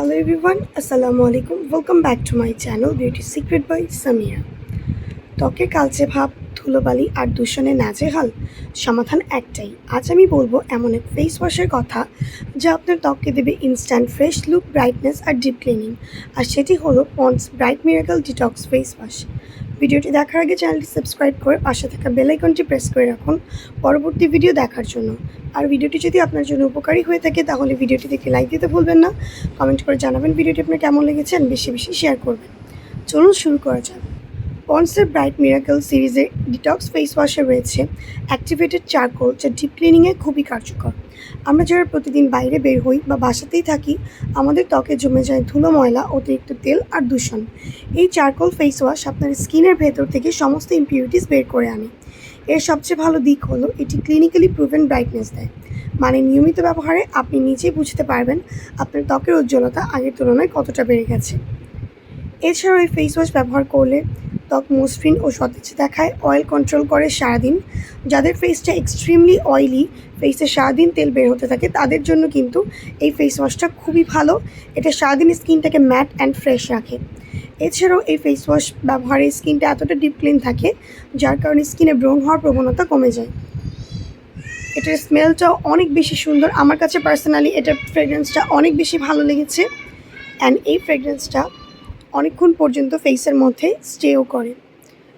Hello everyone আসসালামু আলাইকুম welcome back to my channel beauty secret by Samia ত্বকে কালচে ভাব ধুলোবালি আর দূষণে নাজেহাল সমাধান একটাই আজ আমি বলব এমন এক ফেস ওয়াশের কথা যা আপনার ত্বককে দেবে ইনস্ট্যান্ট ফ্রেশ লুক ব্রাইটনেস আর ডিপ ক্লিনিং আর সেটি হলো Pond's bright miracle detox face wash ভিডিওটি দেখার আগে চ্যানেলটি সাবস্ক্রাইব করে পাশে থাকা বেলাইকনটি প্রেস করে রাখুন পরবর্তী ভিডিও দেখার জন্য। আর ভিডিওটি যদি আপনার জন্য উপকারী হয়ে থাকে, তাহলে ভিডিওটি দেখে লাইক দিতে ভুলবেন না। কমেন্ট করে জানাবেন ভিডিওটি আপনার কেমন লেগেছে। বেশি বেশি শেয়ার করবেন। চলুন শুরু করা যাক। পন্সের ব্রাইট মিরাকল সিরিজের ডিটক্স ফেস ওয়াশে রয়েছে অ্যাক্টিভেটেড চারকোল যা ডিপ ক্লিনিংয়ে খুবই কার্যকর। আমরা যারা প্রতিদিন বাইরে বের হই বা বাসাতেই থাকি, আমাদের ত্বকে জমে যায় ধুলো, ময়লা, অতিরিক্ত তেল আর দূষণ। এই চারকোল ফেস ওয়াশ আপনার স্কিনের ভেতর থেকে সমস্ত ইম্পিউরিটিস বের করে আনে। এর সবচেয়ে ভালো দিক হলো এটি ক্লিনিক্যালি প্রুভেন ব্রাইটনেস দেয়। মানে নিয়মিত ব্যবহারে আপনি নিজেই বুঝতে পারবেন আপনার ত্বকের উজ্জ্বলতা আগের তুলনায় কতটা বেড়ে গেছে। এছাড়াও এই ফেস ওয়াশ ব্যবহার করলে ত্বক মসৃণ ও সতেজ দেখায়। অয়েল কন্ট্রোল করে সারাদিন। যাদের ফেসটা এক্সট্রিমলি অয়েলি ফেসে সারাদিন তেল বের হতে থাকে, তাদের জন্য কিন্তু এই ফেস ওয়াশটা খুবই ভালো। এটা সারাদিন স্কিনটাকে ম্যাট অ্যান্ড ফ্রেশ রাখে। এছাড়াও এই ফেস ওয়াশ ব্যবহারে স্কিনটা এতটা ডিপ ক্লিন থাকে, যার কারণে স্কিনে ব্রণ হওয়ার প্রবণতা কমে যায়। এটার স্মেলটাও অনেক বেশি সুন্দর। আমার কাছে পার্সোনালি এটার ফ্রেগরেন্সটা অনেক বেশি ভালো লেগেছে। অ্যান্ড এই ফ্রেগরেন্সটা অনেকক্ষণ পর্যন্ত ফেসের মধ্যে স্টেও করে।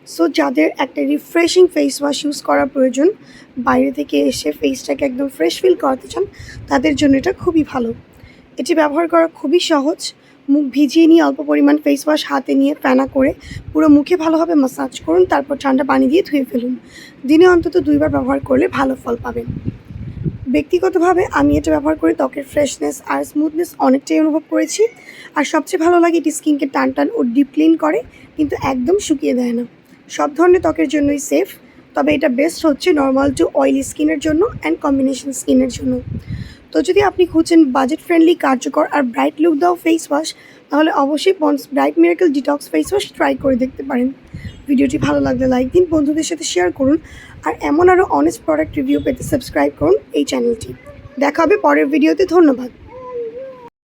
সো যাদের একটা রিফ্রেশিং ফেস ওয়াশ ইউজ করা প্রয়োজন, বাইরে থেকে এসে ফেসটাকে একদম ফ্রেশ ফিল করাতে চান, তাদের জন্য এটা খুবই ভালো। এটি ব্যবহার করা খুবই সহজ। মুখ ভিজিয়ে নিয়ে অল্প পরিমাণ ফেস ওয়াশ হাতে নিয়ে ফেনা করে পুরো মুখে ভালোভাবে মাসাজ করুন, তারপর ঠান্ডা পানি দিয়ে ধুয়ে ফেলুন। দিনে অন্তত দুইবার ব্যবহার করলে ভালো ফল পাবেন। ব্যক্তিগতভাবে আমি এটা ব্যবহার করে ত্বকের ফ্রেশনেস আর স্মুথনেস অনেকটাই অনুভব করেছি। আর সবচেয়ে ভালো লাগে এটি স্কিনকে টান টান ও ডিপ ক্লিন করে, কিন্তু একদম শুকিয়ে দেয় না। সব ধরনের ত্বকের জন্যই সেফ তবে এটা বেস্ট হচ্ছে নর্মাল টু অয়েলি স্কিনের জন্য অ্যান্ড কম্বিনেশন স্কিনের জন্য। তো যদি আপনি খুঁজছেন বাজেট ফ্রেন্ডলি কার্যকর আর ব্রাইট লুক দাও ফেস ওয়াশ তাহলে অবশ্যই Pond's bright miracle detox face wash try করে দেখতে পারেন। ভিডিওটি ভালো লাগলে লাইক দিন, বন্ধুদের সাথে শেয়ার করুন আর এমন আরও অনেস্ট প্রোডাক্ট রিভিউ পেতে সাবস্ক্রাইব করুন এই চ্যানেলটি দেখা হবে পরের ভিডিওতে ধন্যবাদ।